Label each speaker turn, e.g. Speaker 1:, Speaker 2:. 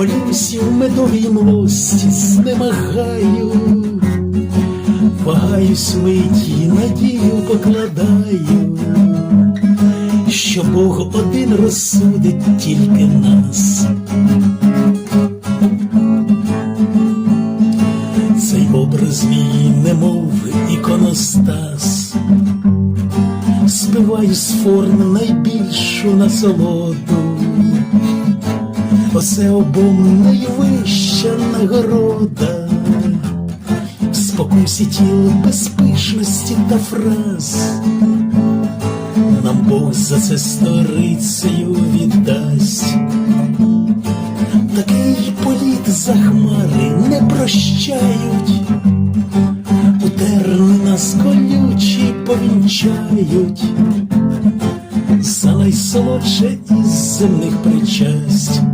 Speaker 1: Молюсь в медовій млості, знемагаю, вагаюсь миті, надію покладаю, що Бог один розсудить тільки нас. Цей образ мій, немов іконостас, спиваю з форм найбільшу насолоду. Оце обом найвища нагорода, в спокусі тіл без пишності та фраз. Нам Бог за це сторицею віддасть. Такий політ за хмари не прощають, у терни нас колючі повінчають, Залай солодше із земних причасть.